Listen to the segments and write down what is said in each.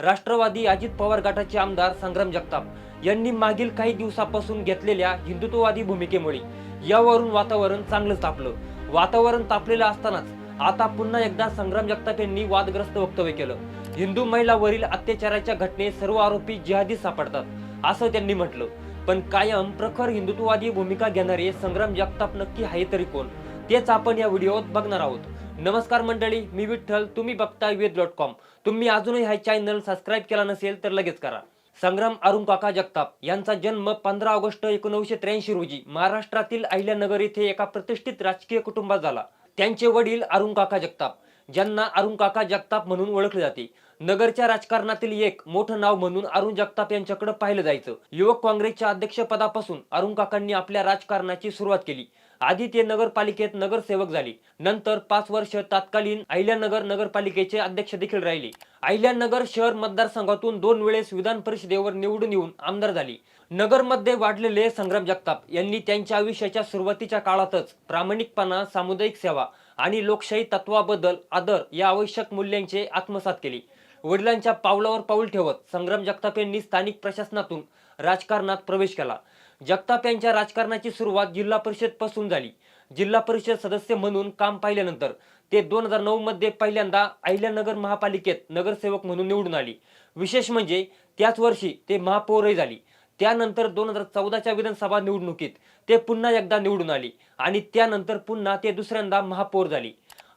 राष्ट्रवादी अजित पवार गटाचे आमदार संग्राम जगताप यांनी मागील काही दिवसापासून घेतलेल्या हिंदुत्ववादी भूमिकेमुळे यावरून वातावरण चांगलंच तापलं. वातावरण तापलेलं असतानाच आता पुन्हा एकदा संग्राम जगताप यांनी वादग्रस्त वक्तव्य केलं. हिंदू महिलावरील अत्याचाराच्या घटनेत सर्व आरोपी जिहादी सापडतात असं त्यांनी म्हटलं. पण कायम प्रखर हिंदुत्ववादी भूमिका घेणारे संग्राम जगताप नक्की आहे तरी कोण? तेच आपण या व्हिडिओत बघणार आहोत. नमस्कार मंडळी मी विठ्ठल तुम्ही बघताय वेद डॉट कॉम. तुम्ही अजूनही हा चॅनल सबस्क्राईब केला नसेल तर लगेच करा. संग्राम अरुण काका जगताप यांचा जन्म पंधरा ऑगस्ट एकोणीसशे त्र्याऐंशी रोजी महाराष्ट्रातील अहिल्यानगर येथे एका प्रतिष्ठित राजकीय कुटुंबात झाला. त्यांचे वडील अरुण काका जगताप. ज्यांना अरुण काका जगताप म्हणून ओळखले जाते. नगरच्या राजकारणातील एक मोठं नाव म्हणून अरुण जगताप यांच्याकडे पाहिलं जायचं. युवक काँग्रेसच्या अध्यक्षपदापासून अरुण काकांनी आपल्या राजकारणाची सुरुवात केली. आधी ते नगरपालिकेत नगरसेवक झाले. नंतर पाच वर्ष तात्कालीन अहिल्यानगर नगरपालिकेचे अध्यक्ष देखील राहिले. अहिल्यानगर शहर मतदारसंघातून दोन वेळेस विधान परिषदेवर निवडून येऊन आमदार झाले. नगरमध्ये वाढलेले संग्राम जगताप यांनी त्यांच्या आयुष्याच्या सुरुवातीच्या काळातच प्रामाणिकपणा सामुदायिक सेवा आणि लोकशाही तत्वाबद्दल आदर या आवश्यक मूल्यांचे आत्मसात केले. वडिलांच्या पावलावर पाऊल ठेवत संग्राम जगताप यांनी स्थानिक प्रशासनातून राजकारणात प्रवेश केला. जगताप यांच्या राजकारणाची सुरुवात जिल्हा परिषदपासून झाली. जिल्हा परिषद सदस्य म्हणून काम पाहिल्यानंतर ते दोन हजार नऊ मध्ये पहिल्यांदा अहिल्यानगर महापालिकेत नगरसेवक म्हणून निवडून आली. विशेष म्हणजे त्याच वर्षी ते महापौरही झाली. त्यानंतर दोन हजार चौदाच्या विधानसभा निवडणुकीत ते पुन्हा एकदा निवडून आले आणि त्यानंतर पुन्हा ते दुसऱ्यांदा महापौर झाले.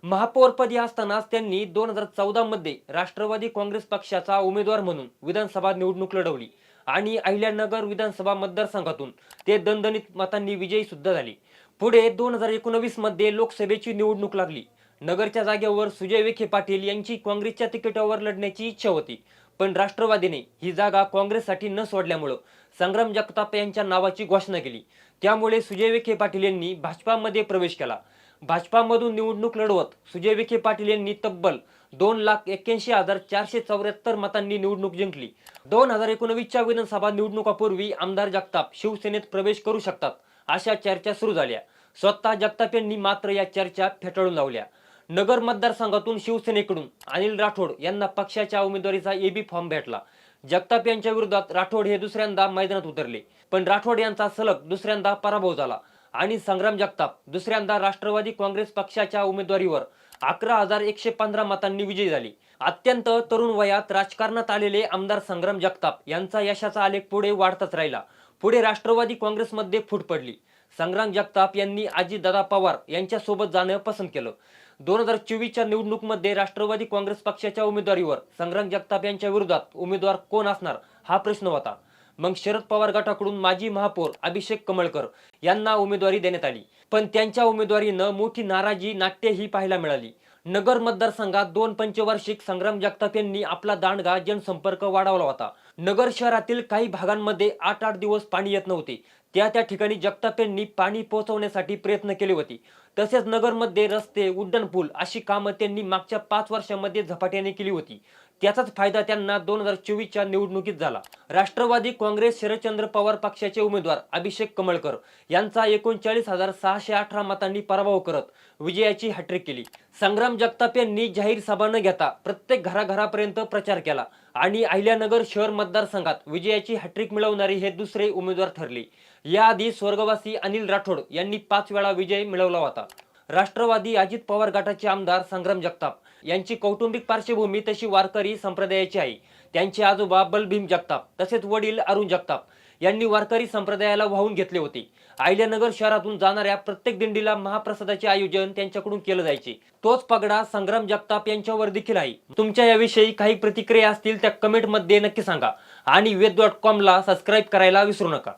महापौरपदी असतानाच त्यांनी दोन हजार चौदामध्ये राष्ट्रवादी काँग्रेस पक्षाचा उमेदवार म्हणून विधानसभा निवडणूक लढवली आणि अहिल्यानगर विधानसभा मतदारसंघातून ते दणदणीत मतांनी विजयी सुद्धा झाले. पुढे दोन हजार एकोणवीसमध्ये लोकसभेची निवडणूक लागली. नगरच्या जागेवर सुजय विखे पाटील यांची काँग्रेसच्या तिकिटावर लढण्याची इच्छा होती. पण राष्ट्रवादीने ही जागा काँग्रेससाठी न सोडल्यामुळं संग्राम जगताप यांच्या नावाची घोषणा केली. त्यामुळे सुजय विखे पाटील यांनी भाजपामध्ये प्रवेश केला. भाजपामधून निवडणूक लढवत सुजय विखे पाटील यांनी तब्बल दोन लाख एक्क्याऐंशी हजार चारशे चौऱ्याहत्तर मतांनी निवडणूक जिंकली. दोन हजार एकोणवीसच्या विधानसभा निवडणुकापूर्वी आमदार जगताप शिवसेनेत प्रवेश करू शकतात अशा चर्चा सुरू झाल्या. स्वतः जगताप यांनी मात्र या चर्चा फेटाळून लावल्या. नगर मतदारसंघातून शिवसेनेकडून अनिल राठोड यांना पक्षाच्या उमेदवारीचा एबी फॉर्म भेटला. जगताप यांच्या विरोधात राठोड हे दुसऱ्यांदा मैदानात उतरले पण राठोड यांचा सलग दुसऱ्यांदा पराभव झाला आणि संग्राम जगताप दुसऱ्यांदा राष्ट्रवादी काँग्रेस पक्षाच्या उमेदवारीवर अकरा हजार एकशे पंधरा मतांनी विजयी झाली. अत्यंत तरुण वयात राजकारणात आलेले आमदार संग्राम जगताप यांचा यशाचा आलेख पुढे वाढताच राहिला. पुढे राष्ट्रवादी काँग्रेसमध्ये फूट पडली. संग्राम जगताप यांनी अजितदादा पवार यांच्यासोबत जाणं पसंत केलं. दोन हजार चोवीसच्या निवडणुकीमध्ये राष्ट्रवादी काँग्रेस पक्षाच्या उमेदवारीवर संग्राम जगताप यांच्या विरोधात उमेदवार कोण असणार हा प्रश्न होता. मग शरद पवार गटाकडून माजी महापौर अभिषेक कमळकर यांना उमेदवारी देण्यात आली. पण त्यांच्या उमेदवारीनं मोठी नाराजी नाट्य ही पाहायला मिळाली. नगर मतदारसंघात दोन पंचवार्षिक संग्राम जगताप यांनी आपला दांडगा जनसंपर्क वाढवला होता. नगर शहरातील काही भागांमध्ये आठ आठ दिवस पाणी येत नव्हते. त्या त्या ठिकाणी जगताप यांनी पाणी पोहोचवण्यासाठी प्रयत्न केले होते. तसेच नगरमध्ये रस्ते उड्डाणपूल अशी कामं त्यांनी मागच्या पाच वर्षांमध्ये झपाट्याने केली होती. त्याचाच फायदा त्यांना दोन हजार चोवीसच्या निवडणुकीत झाला. राष्ट्रवादी काँग्रेस शरदचंद्र पवार पक्षाचे उमेदवार अभिषेक कमळकर यांचा एकोणचाळीस हजार सहाशे अठरा मतांनी पराभव करत विजयाची हॅट्रिक केली. संग्राम जगताप यांनी जाहीर सभा न घेता प्रत्येक घराघरापर्यंत प्रचार केला आणि अहिल्यानगर शहर मतदारसंघात विजयाची हॅट्रिक मिळवणारे हे दुसरे उमेदवार ठरले. याआधी स्वर्गवासी अनिल राठोड यांनी पाच वेळा विजय मिळवला होता. राष्ट्रवादी अजित पवार गटाचे आमदार संग्राम जगताप. यांची कौटुंबिक पार्श्वभूमी तशी वारकरी संप्रदायाची आहे. त्यांचे आजोबा बलभीम जगताप तसेच वडील अरुण जगताप यांनी वारकरी संप्रदायाला वाहून घेतले होते. अहिल्यानगर शहरातून जाणाऱ्या प्रत्येक दिंडीला महाप्रसादाचे आयोजन त्यांच्याकडून केलं जायचे. तोच पगडा संग्राम जगताप यांच्यावर देखील आहे. तुमच्या याविषयी काही प्रतिक्रिया असतील त्या कमेंटमध्ये नक्की सांगा. आणि वेद डॉट कॉमला सबस्क्राईब करायला विसरू नका.